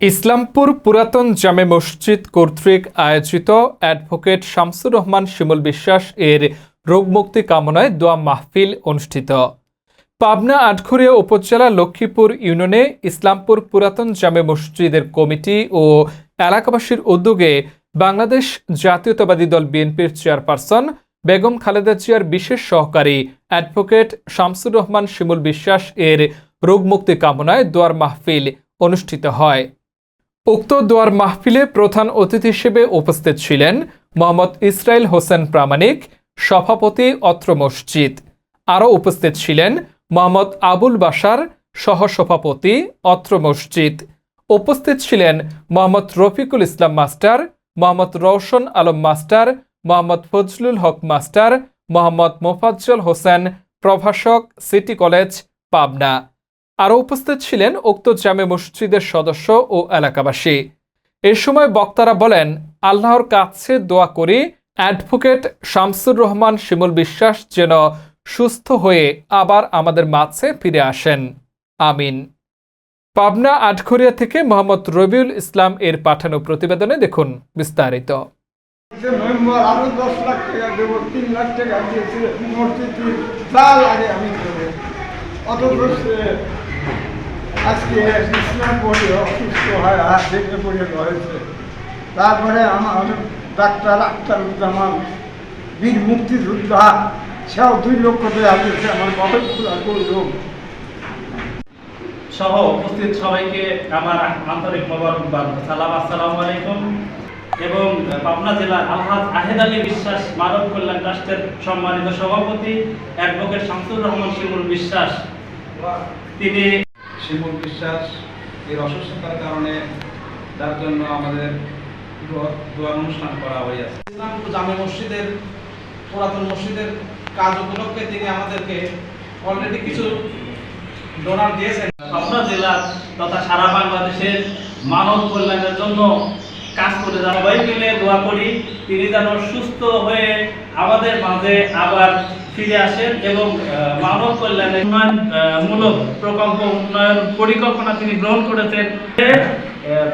ইসলামপুর পুরাতন জামে মসজিদ কর্তৃক আয়োজিত অ্যাডভোকেট শামসুর রহমান শিমুল বিশ্বাস এর রোগমুক্তি কামনায় দোয়া মাহফিল অনুষ্ঠিত। পাবনা আটঘরিয়া উপজেলা লক্ষ্মীপুর ইউনিয়নে ইসলামপুর পুরাতন জামে মসজিদের কমিটি ও এলাকাবাসীর উদ্যোগে বাংলাদেশ জাতীয়তাবাদী দল বিএনপির চেয়ারপারসন বেগম খালেদা জিয়ার বিশেষ সহকারী অ্যাডভোকেট শামসুর রহমান শিমুল বিশ্বাস এর রোগমুক্তি কামনায় দোয়ার মাহফিল অনুষ্ঠিত হয়। উক্ত দোয়ার মাহফিলে প্রধান অতিথি হিসেবে উপস্থিত ছিলেন মোহাম্মদ ইসরাইল হোসেন প্রামাণিক, সভাপতি অত্র মসজিদ। আরও উপস্থিত ছিলেন মোহাম্মদ আবুল বাসার সহসভাপতি অত্র মসজিদ। উপস্থিত ছিলেন Mohammad Rafiqul Islam master, Mohammad Rowshan Alam master, Mohammad Fazlul Haque master, Mohammad Mofazzal Hossain, প্রভাষক, সিটি কলেজ, পাবনা। আরও উপস্থিত ছিলেন উক্ত জামে মসজিদের সদস্য ও এলাকাবাসী। এ সময় বক্তারা বলেন, আল্লাহর কাছে দোয়া করি, অ্যাডভোকেট শামসুর রহমান শিমুল বিশ্বাস যেন সুস্থ হয়ে আবার আমাদের মাঝে ফিরে আসেন। আমিন। পাবনা আটঘরিয়া থেকে মোহাম্মদ রবিউল ইসলাম এর পাঠানো প্রতিবেদনে দেখুন বিস্তারিত। লাখ টাকা তারপরে আমার ডাক্তার আক্তারুজ্জামান বীর মুক্তিযোদ্ধা, সেও দুই লক্ষ আমার সহ উপস্থিত সবাইকে আমার আন্তরিক মোবারকবাদ। সালাম, আসসালামু আলাইকুম। এবং পাবনা জেলার আলহাজ আহেদ আলী বিশ্বাস মানব কল্যাণ ট্রাস্টের সম্মানিত সভাপতি, অ্যাডভোকেট শামসুর রহমান শিমুল বিশ্বাস। তিনি শিমুল বিশ্বাস এর অসুস্থতার কারণে তার জন্য আমাদের দোয়া- দোয়া অনুষ্ঠান করা হয়েছে ইসলামপুর জামে মসজিদের, পুরাতন মসজিদের কাজ উপলক্ষে তিনি আমাদেরকে অলরেডি কিছু ডোনার দিয়েছেন। পাবনা জেলার তথা সারা বাংলাদেশের মানব কল্যাণের জন্য কাজ করে সবাই মিলে দোয়া করি, তিনি যেন সুস্থ হয়ে আমাদের মাঝে আবার ফিরে আসেন এবং মানব কল্যাণের উন্নয়ন মূলক প্রকল্প উন্নয়ন পরিকল্পনা তিনি গ্রহণ করেছেন।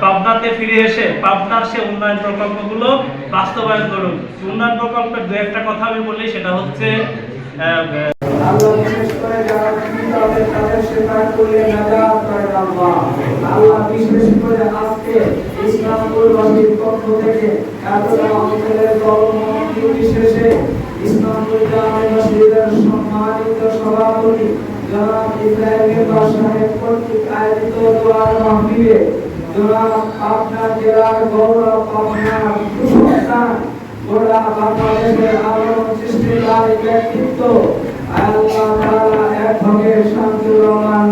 পাবনাতে ফিরে এসে পাবনার সে উন্নয়ন প্রকল্পগুলো বাস্তবায়ন করুন। উন্নয়ন প্রকল্পের দু একটা কথা আমি বলি, সেটা হচ্ছে আল্লাহ বিশেষ করে আজকে ইসলামপুরবাসীর পক্ষ থেকে এতটা অঞ্চলের কর্মমন্ত্রী বিশেষে ইসলাম পরিচালনা মসজিদের সম্মানিত সভাপতি জনাব ইব্রাহিম মির্জা সাহেব কর্তৃক আয়োজিত দোয়ার মাহফিলে জনাব পাবনা জেলার গৌরব পাবনা সুসন্তান গোটা বাংলাদেশের আলোড়ন সৃষ্টিকারী ব্যক্তিত্ব, আল্লাহ তাআলা এক ভগে শান্তি রহমান